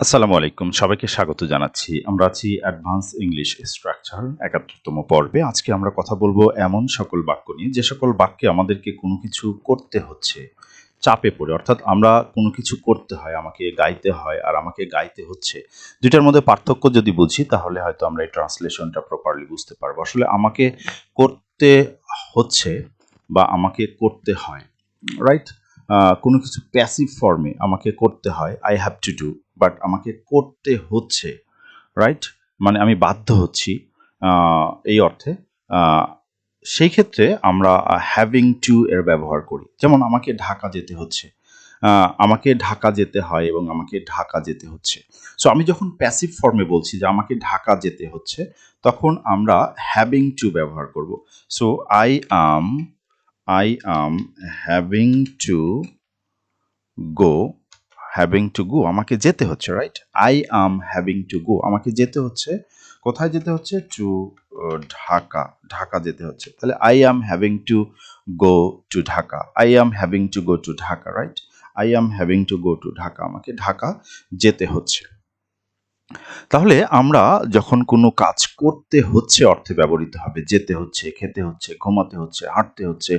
আসসালামু আলাইকুম, সবাইকে স্বাগত জানাচ্ছি। আমরা আছি অ্যাডভান্স ইংলিশ স্ট্রাকচার একাত্তরতম পর্বে। আজকে আমরা কথা বলব এমন সকল বাক্য নিয়ে, যে সকল বাক্যে আমাদেরকে কোনো কিছু করতে হচ্ছে। চাপে পড়ে, অর্থাৎ আমরা কোনো কিছু করতে হয়, আমাকে গাইতে হয় আর আমাকে গাইতে হচ্ছে। দুইটার মধ্যে পার্থক্য যদি বুঝি, তাহলে হয়তো আমরা এই ট্রান্সলেশনটা প্রপারলি বুঝতে পারব। আসলে আমাকে করতে হচ্ছে বা আমাকে করতে হয় রাইট কোনো কিছু প্যাসিভ ফর্মে আমাকে করতে হয় I have to do but আমাকে করতে হচ্ছে রাইট মানে আমি বাধ্য হচ্ছি এই অর্থে সেই ক্ষেত্রে আমরা হ্যাভিং টু এর ব্যবহার করি। যেমন আমাকে ঢাকা যেতে হচ্ছে আমাকে ঢাকা যেতে হয় এবং আমাকে ঢাকা যেতে হচ্ছে। সো আমি যখন প্যাসিভ ফর্মে বলছি যে আমাকে ঢাকা যেতে হচ্ছে, তখন আমরা হ্যাভিং টু ব্যবহার করব। So I am I am having to go having to go আমাকে যেতে হচ্ছে right I am having to go আমাকে যেতে হচ্ছে, কোথায় যেতে হচ্ছে? টু ঢাকা ঢাকা যেতে হচ্ছে। তাহলে I am having to go to Dhaka. I am having to go to Dhaka right I am having to go to Dhaka, আমাকে ঢাকা যেতে হচ্ছে। তাহলে আমরা যখন কোনো কাজ করতে হচ্ছে, অর্থে ব্যবহৃত হবে, যেতে হচ্ছে, খেতে হচ্ছে, ঘুমাতে হচ্ছে, হাঁটতে হচ্ছে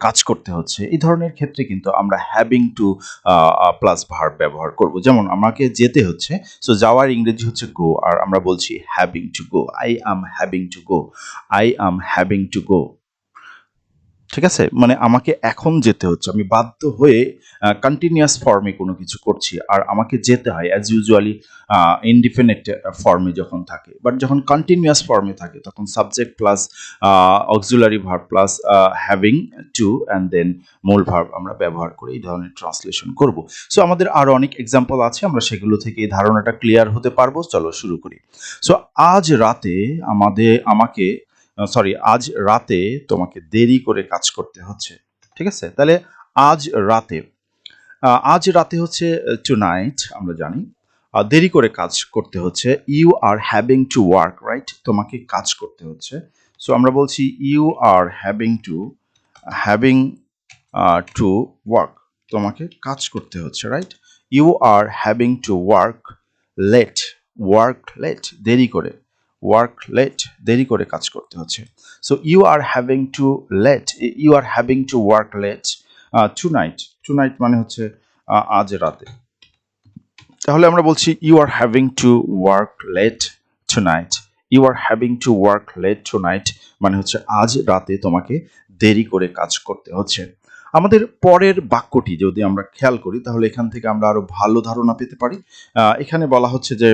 কাজ করতে হচ্ছে, এই ধরনের ক্ষেত্রে কিন্তু আমরা হ্যাভিং টু প্লাস ভার্ব ব্যবহার করব। যেমন আমাকে যেতে হচ্ছে সো যাওয়ার ইংরেজি হচ্ছে গো আর আমরা বলছি having to go I am having to go I am having to go ঠিক আছে? মানে আমাকে এখন যেতে হচ্ছে। আমি বাধ্য হয়ে কন্টিনিউয়াস ফর্মে কোনো কিছু করছি। আর আমাকে যেতে হয় অ্যাজ ইউজুয়ালি ইনডিফিনিট ফর্মে যখন থাকে। বাট যখন কন্টিনিউয়াস ফর্মে থাকে, তখন subject plus auxiliary verb plus having to and then মূল ভার্ব আমরা ব্যবহার করে এই ধরনের ট্রান্সলেশন করব। সো আমাদের আরও অনেক এক্সাম্পল আছে। আমরা সেগুলো থেকে এই ধারণাটা ক্লিয়ার হতে পারব। চলো শুরু করি। সো আজ রাতে আমাদের, আমাকে সরি আজ রাতে তোমাকে দেরি করে কাজ করতে হচ্ছে, ঠিক আছে? তাহলে আজ রাতে আজ রাতে হচ্ছে টু নাইট আমরা জানি দেরি করে কাজ করতে হচ্ছে you are having to work right তোমাকে কাজ করতে হচ্ছে। সো আমরা বলছি you are having to having to work তোমাকে কাজ করতে হচ্ছে right you are having to work late work late দেরি করে। ওয়ার্ক লেট দেরি করে কাজ করতে হচ্ছে। So you are having to late you are having to work late tonight tonight মানে হচ্ছে আজ রাতে। তাহলে আমরা বলছি you are having to work late tonight you are having to work late tonight মানে হচ্ছে, আজ রাতে তোমাকে দেরি করে কাজ করতে হচ্ছে। আমাদের পরের বাক্যটি যদি আমরা খেয়াল করি, তাহলে এখান থেকে আমরা আরও ভালো ধারণা পেতে পারি। এখানে বলা হচ্ছে যে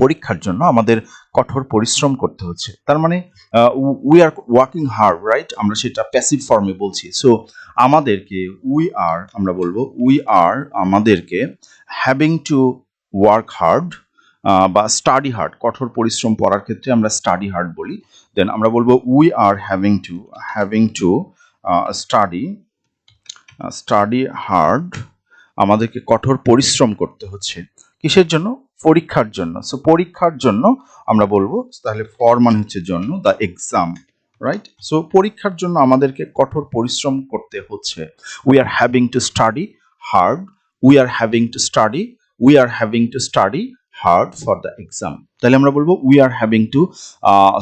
পরীক্ষার জন্য আমাদের কঠোর পরিশ্রম করতে হচ্ছে। তার মানে we are working hard right আমরা সেটা প্যাসিভ ফর্মে বলছি। সো আমাদেরকে উই আর আমরা বলব উই আর আমাদেরকে হ্যাভিং টু ওয়ার্ক হার্ড বা স্টাডি হার্ড কঠোর পরিশ্রম পড়ার ক্ষেত্রে আমরা স্টাডি হার্ড বলি। দেন আমরা বলব we are having to having to study study hard আমাদেরকে কঠোর পরিশ্রম করতে হচ্ছে। কিসের জন্য? পরীক্ষার জন্য। সো পরীক্ষার জন্য আমরা বলব, তাহলে ফর মানে হচ্ছে জন্য দ্য এক্সাম রাইট সো পরীক্ষার জন্য আমাদেরকে কঠোর পরিশ্রম করতে হচ্ছে। We are having to study hard we are having to study we are having to study hard for the exam তাহলে আমরা বলব we are having to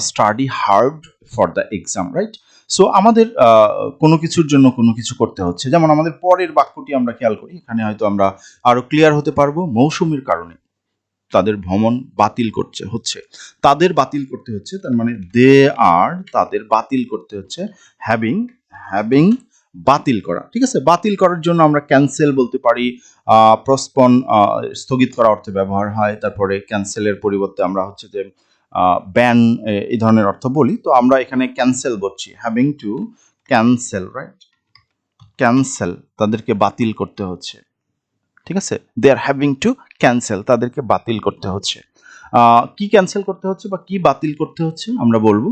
study hard for the exam right so আমাদের কোনো কিছুর জন্য কোনো কিছু করতে হচ্ছে। যেমন আমাদের পরের বাক্যটি আমরা খেয়াল করি, এখানে হয়তো আমরা আরও ক্লিয়ার হতে পারব মৌসুমীর কারণে। তাদের ভ্রমণ বাতিল করছে, হচ্ছে। তাদের বাতিল করতে হচ্ছে, তার মানে দে আর তাদের বাতিল করতে হচ্ছে হ্যাভিং হ্যাভিং বাতিল করা। ঠিক আছে? বাতিল করার জন্য আমরা ক্যান্সেল বলতে পারি প্রস্পন স্থগিত করা অর্থে ব্যবহার হয়। তারপরে ক্যান্সেলের পরিবর্তে আমরা হচ্ছে যে ব্যান এই ধরনের অর্থ বলি। তো আমরা এখানে ক্যান্সেল বলছি having to cancel right cancel তাদেরকে বাতিল করতে হচ্ছে। ঠিক আছে? They are having to cancel তাদেরকে বাতিল করতে হচ্ছে। কি ক্যান্সেল করতে হচ্ছে বা কি বাতিল করতে হচ্ছে আমরা বলব?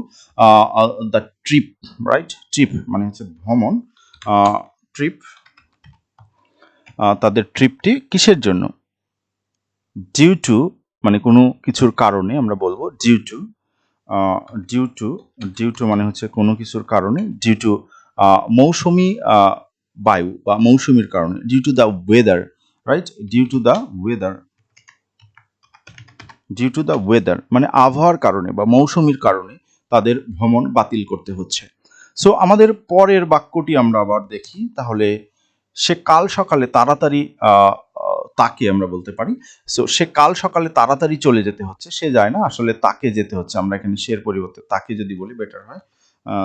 দ্য ট্রিপ রাইট ট্রিপ মানে হচ্ছে ভ্রমণ। ট্রিপ তাদের ট্রিপটি কিসের জন্য? ডিউ টু মানে কোনো কিছুর কারণে আমরা বলব due to due to due to মানে হচ্ছে কোনো কিছুর কারণে ডিউ টু মৌসুমি বায়ু বা মৌসুমীর কারণে due to the weather right due to the weather due to the weather মানে আবহাওয়ার কারণে বা মৌসুমীর কারণে তাদের ভ্রমণ বাতিল করতে হচ্ছে। সো আমাদের পরের বাক্যটি আমরা আবার দেখি। তাহলে, সে কাল সকালে তাড়াতাড়ি তাকে আমরা বলতে পারি। সো সে কাল সকালে তাড়াতাড়ি চলে যেতে হচ্ছে। সে যায় না, আসলে তাকে যেতে হচ্ছে। আমরা এখানে সের পরিবর্তে তাকে যদি বলি বেটার হয়।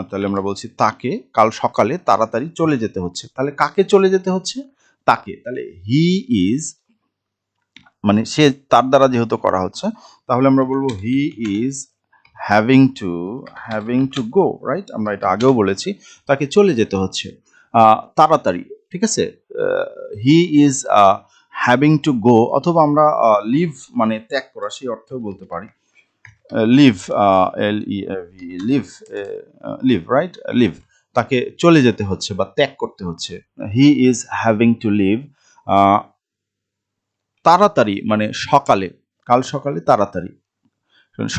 তাহলে আমরা বলছি তাকে কাল সকালে তাড়াতাড়ি চলে যেতে হচ্ছে। তাহলে কাকে চলে যেতে হচ্ছে? তাকে। তাহলে হি ইজ মানে সে তার দ্বারা যেহেতু করা হচ্ছে, তাহলে আমরা বলব he is having to having to go right আমরা এটা আগেও বলেছি, তাকে চলে যেতে হচ্ছে তাড়াতাড়ি, ঠিক আছে? He is having to go অথবা আমরা লিভ মানে ত্যাগ করা, সেই অর্থেও বলতে পারি। Leave L E leave leave right leave তাকে চলে যেতে হচ্ছে বা ত্যাগ করতে হচ্ছে। He is having to leave তাড়াতাড়ি মানে সকালে, কাল সকালে তাড়াতাড়ি।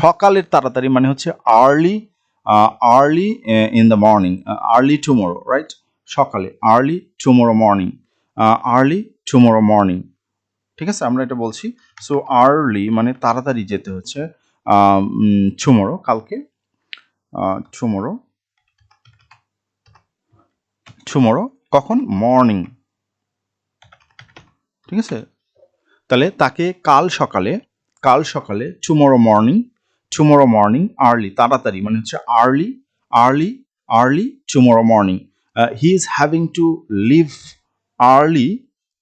সকালের তাড়াতাড়ি মানে হচ্ছে early early in the morning early tomorrow right সকালে early tomorrow morning early tomorrow morning ঠিক আছে, আমরা এটা বলছি। সো আর্লি মানে তাড়াতাড়ি যেতে হচ্ছে টুমোরো কালকে টুমোরো টুমোরো কখন? মর্নিং ঠিক আছে? তাহলে তাকে কাল সকালে কাল সকালে tomorrow morning tomorrow morning early তাড়াতাড়ি মানে হচ্ছে early early early tomorrow morning he is having to leave early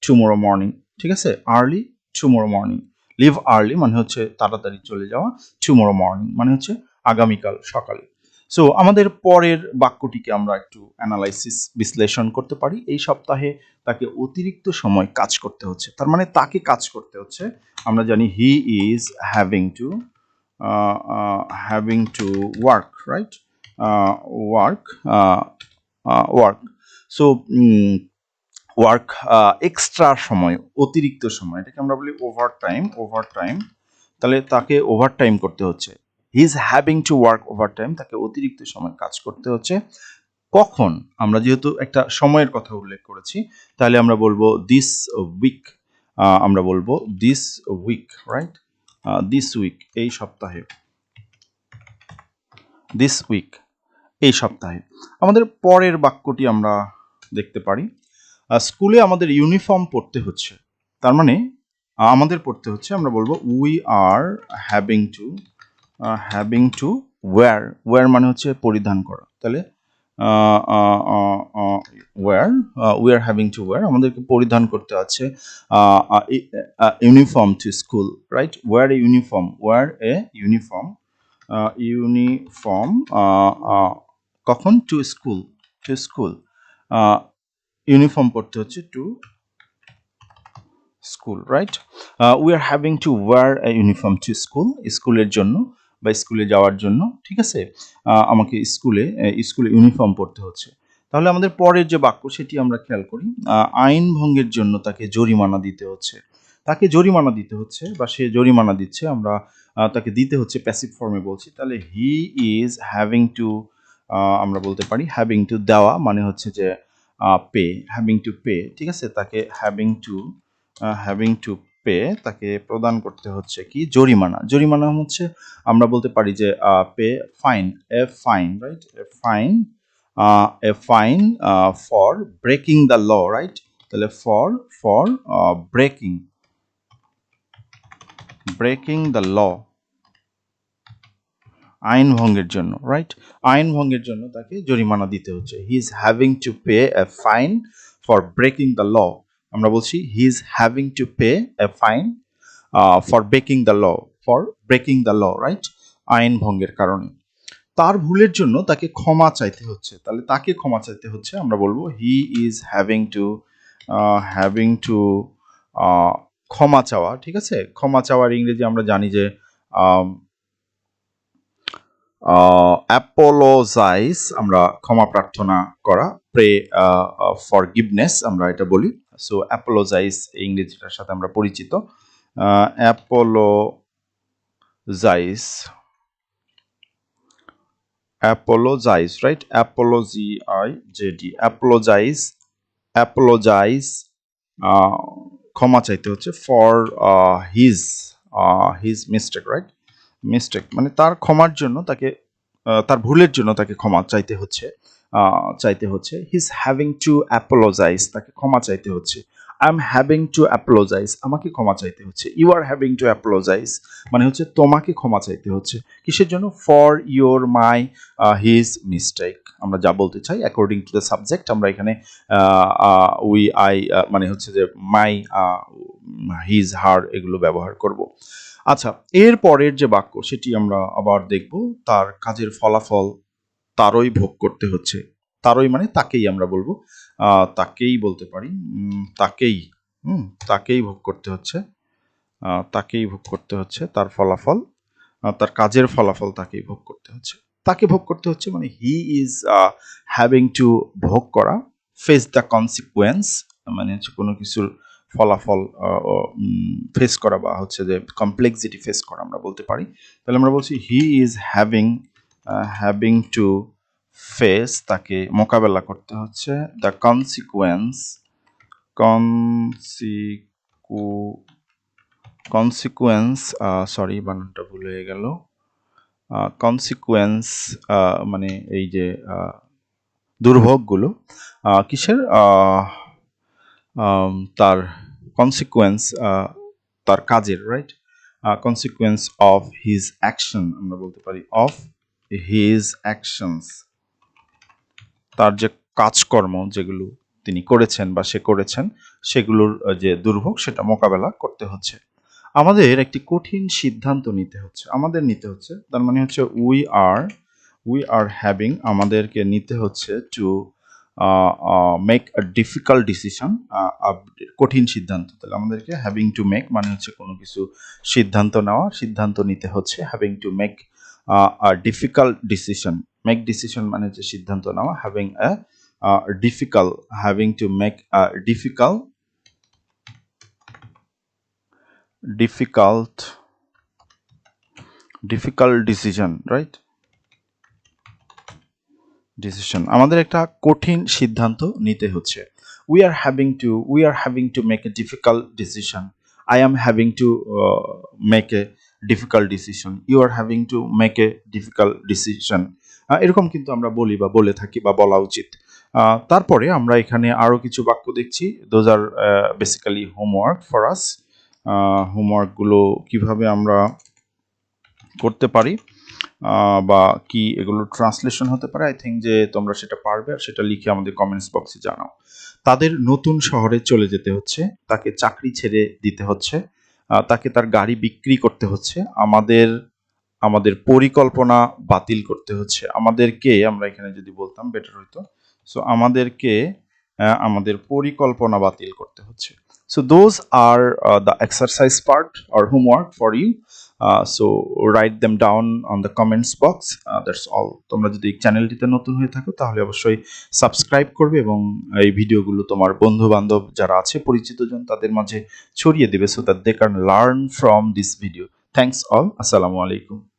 tomorrow morning ঠিক আছে? Early tomorrow morning leave early মানে হচ্ছে তাড়াতাড়ি চলে যাওয়া টুমোরো মর্নিং মানে হচ্ছে আগামীকাল সকালে। সো আমাদের পরের বাক্যটিকে আমরা একটু অ্যানালাইসিস বিশ্লেষণ করতে পারি। এই সপ্তাহে তাকে অতিরিক্ত সময় কাজ করতে হচ্ছে। তার মানে তাকে কাজ করতে হচ্ছে। আমরা জানি he is having to having to work right work work so work extra সময়, অতিরিক্ত সময়, এটাকে আমরা বলি ওভার টাইম ওভার টাইম তাহলে তাকে ওভার টাইম করতে হচ্ছে। He is having to work overtime তাকে অতিরিক্ত সময় কাজ করতে হচ্ছে। কখন? আমরা যেহেতু একটা সময়ের কথা উল্লেখ করেছি, তাহলে আমরা বলব দিস উইক আমরা বলব this week right this week এই সপ্তাহে। দিস উইক এই সপ্তাহে। আমাদের পরের বাক্যটি আমরা দেখতে পারি। স্কুলে আমাদের ইউনিফর্ম পড়তে হচ্ছে। তার মানে আমাদের পড়তে হচ্ছে, আমরা বলব we are having to having to wear wear মানে হচ্ছে পরিধান করা। তাহলে wear we are having to wear আমাদেরকে পরিধান করতে আছে uniform to school right wear a uniform wear a uniform uniform কখন? To school to school uniform পড়তে হচ্ছে to school right we are having to wear a uniform to school স্কুলের জন্য। বা স্কুলে যাওয়ার জন্য, ঠিক আছে? আমাকে স্কুলে স্কুলে ইউনিফর্ম পড়তে হচ্ছে। তাহলে আমাদের পরের যে বাক্য সেটি আমরা খেয়াল করি আইন ভঙ্গের জন্য তাকে জরিমানা দিতে হচ্ছে। তাকে জরিমানা দিতে হচ্ছে বা সে জরিমানা দিচ্ছে, আমরা তাকে দিতে হচ্ছে প্যাসিভ ফর্মে বলছি। তাহলে হি ইজ হ্যাভিং টু আমরা বলতে পারি হ্যাভিং টু দেওয়া মানে হচ্ছে যে পে হ্যাভিং টু পে ঠিক আছে? তাকে having to having to pay তাকে প্রদান করতে হচ্ছে কি? জরিমানা। জরিমানা হচ্ছে, আমরা বলতে পারি যে pay, fine, a fine right a fine a fine for breaking the law right তাহলে for for breaking. Breaking the law. আইন ভঙ্গের জন্য রাইট আইন ভঙ্গের জন্য তাকে জরিমানা দিতে হচ্ছে। He is having to pay a fine for breaking the law আমরা বলছি he is having to pay a fine for breaking the law for breaking the law right আইন ভঙ্গের কারণে। তার ভুলের জন্য তাকে ক্ষমা চাইতে হচ্ছে। তাহলে তাকে ক্ষমা চাইতে হচ্ছে, আমরা বলব he is having to having to ক্ষমা চাওয়া, ঠিক আছে? ক্ষমা চাওয়ার ইংরেজি আমরা জানি যে অ্যাপোলোজাইজ আমরা ক্ষমা প্রার্থনা করা প্রে ফর গিভনেস আমরা এটা বলি। সো অ্যাপোলোজাইজ ইংরেজিটার সাথে আমরা পরিচিত। Apologize apologize right apology I Z E apologize apologize ক্ষমা চাইতে হচ্ছে for his his mistake right mistake মানে তার ক্ষমার জন্য তাকে তার ভুলের জন্য তাকে ক্ষমা চাইতে হচ্ছে। চাইতে হচ্ছে। হিজ হ্যাভিং টু অ্যাপোলোজাইজ তাকে ক্ষমা চাইতে হচ্ছে। I am having to apologize আমাকে ক্ষমা চাইতে হচ্ছে। You are having to apologize মানে হচ্ছে তোমাকে ক্ষমা চাইতে হচ্ছে। কিসের জন্য? For your my his mistake আমরা যা বলতে চাই অ্যাকর্ডিং টু দ্য সাবজেক্ট আমরা এখানে উই আই মানে হচ্ছে যে মাই হিজ হার এগুলো ব্যবহার করব। আচ্ছা এর পরের যে বাক্য, সেটি আমরা আবার দেখব। তার কাজের ফলাফল তারই ভোগ করতে হচ্ছে। তারই মানে তাকেই আমরা বলব। তাকেই বলতে পারি। তাকেই, হুম, তাকেই ভোগ করতে হচ্ছে। তাকেই ভোগ করতে হচ্ছে। তার ফলাফল তার কাজের ফলাফল তাকেই ভোগ করতে হচ্ছে। তাকে ভোগ করতে হচ্ছে মানে হি ইজ হ্যাভিং টু ভোগ করা ফেস দ্য কনসিকুয়েন্স মানে হচ্ছে কোনো কিছুর ফলাফল ফেস করা বা হচ্ছে যে কমপ্লেক্সিটি ফেস করা আমরা বলতে পারি। তাহলে আমরা বলছি he is having having to face তাকে মোকাবেলা করতে হচ্ছে। The consequence consequ consequence sorry বানানটা ভুল হয়ে গেল। কনসিকুয়েন্স মানে এই যে দুর্ভোগগুলো কিসের? তার কনসিকুয়েন্স তার কাজের right consequence of his action আমরা বলতে পারি অফ হিজ অ্যাকশনস তার যে কাজকর্ম যেগুলো তিনি করেছেন বা সে করেছেন, সেগুলোর যে দুর্ভোগ, সেটা মোকাবেলা করতে হচ্ছে। আমাদের একটি কঠিন সিদ্ধান্ত নিতে হচ্ছে। আমাদের নিতে হচ্ছে, তার মানে হচ্ছে we are we are having আমাদেরকে নিতে হচ্ছে to make a difficult decision কঠিন সিদ্ধান্ত। তাহলে আমাদেরকে হ্যাভিং টু মেক মানে হচ্ছে কোনো কিছু সিদ্ধান্ত নেওয়া, সিদ্ধান্ত নিতে হচ্ছে having to make difficult decision make decision মানে যে সিদ্ধান্ত নেওয়া having a difficult having to make difficult difficult difficult decision, right? Decision আমাদের একটা কঠিন সিদ্ধান্ত নিতে হচ্ছে। We are having to we are having to make a difficult decision I am having to make a difficult decision you are having to make a difficult decision এরকম কিন্তু আমরা বলি বা বলে থাকি বা বলা উচিত। তারপরে আমরা এখানে আরও কিছু বাক্য দেখছি। Those are basically homework for us হোমওয়ার্কগুলো কীভাবে আমরা করতে পারি বা কি এগুলো ট্রান্সলেশন হতে পারে। আই থিঙ্ক যে তোমরা সেটা পারবে আর সেটা লিখে আমাদের কমেন্টস বক্সে জানাও। তাদের নতুন শহরে চলে যেতে হচ্ছে। তাকে চাকরি ছেড়ে দিতে হচ্ছে। তাকে তার গাড়ি বিক্রি করতে হচ্ছে। আমাদের আমাদের পরিকল্পনা বাতিল করতে হচ্ছে। আমাদেরকে, আমরা এখানে যদি বলতাম বেটার হইতো। সো আমাদেরকে আমাদের পরিকল্পনা বাতিল করতে হচ্ছে। So those are the exercise part R homework for for you write them down on the comments box that's all. তোমরা যদি চ্যানেলটিতে নতুন হয়ে থাকো, তাহলে অবশ্যই সাবস্ক্রাইব করবে এবং এই ভিডিওগুলো তোমার বন্ধু বান্ধব যারা আছে পরিচিতজন তাদের মাঝে ছড়িয়ে দেবে so that they can learn from this video thanks all আসসালামু আলাইকুম